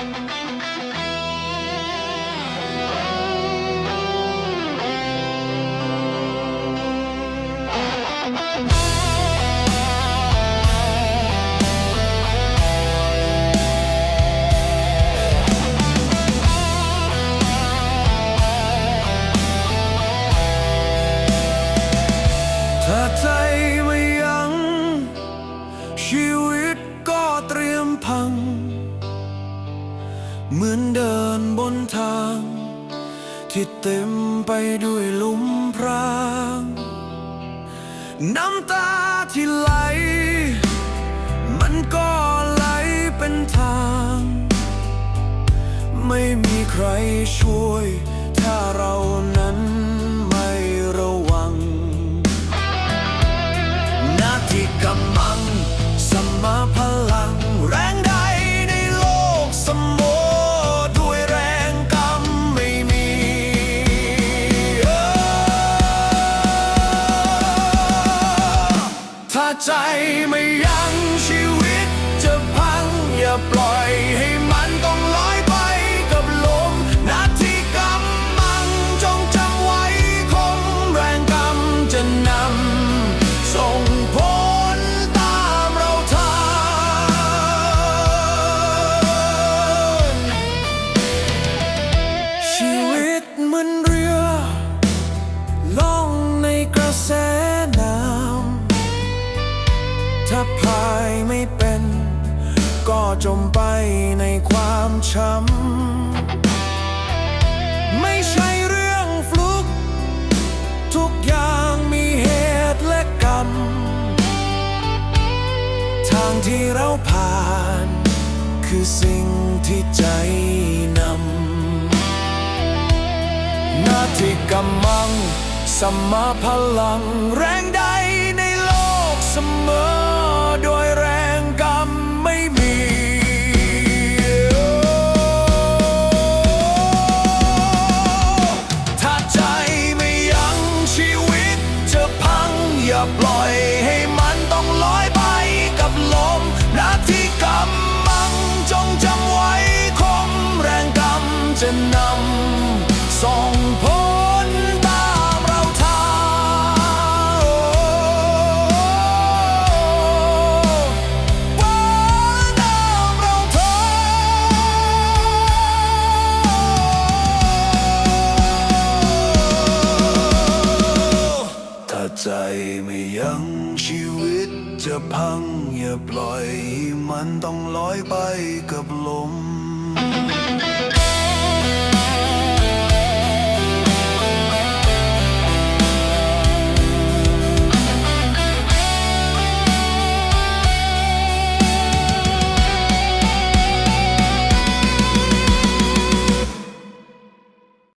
ถ้าใจไม่ยั้งชีวิตก็เตรียมพัง นทาง ที่เต็มไปด้วยลุมพราง น้ำตาที่ไหล มันก็ไหลเป็นทาง ไม่มีใครช่วย ถ้าเรานั้น ใจไม่ยั้งชีวิตจะพังอย่าปล่อย พายไม่เป็น ก็จมไปในความช้ำ ไม่ใช่เรื่องฟลุก ทุกอย่างมีเหตุและกรรม ทางที่เราผ่าน คือสิ่งที่ใจนำหน้าที่กำมัง สมมาพลังแรงใด ปล่อย ยังชีวิตจะพังอย่าปล่อยมันต้องลอยไปกับลม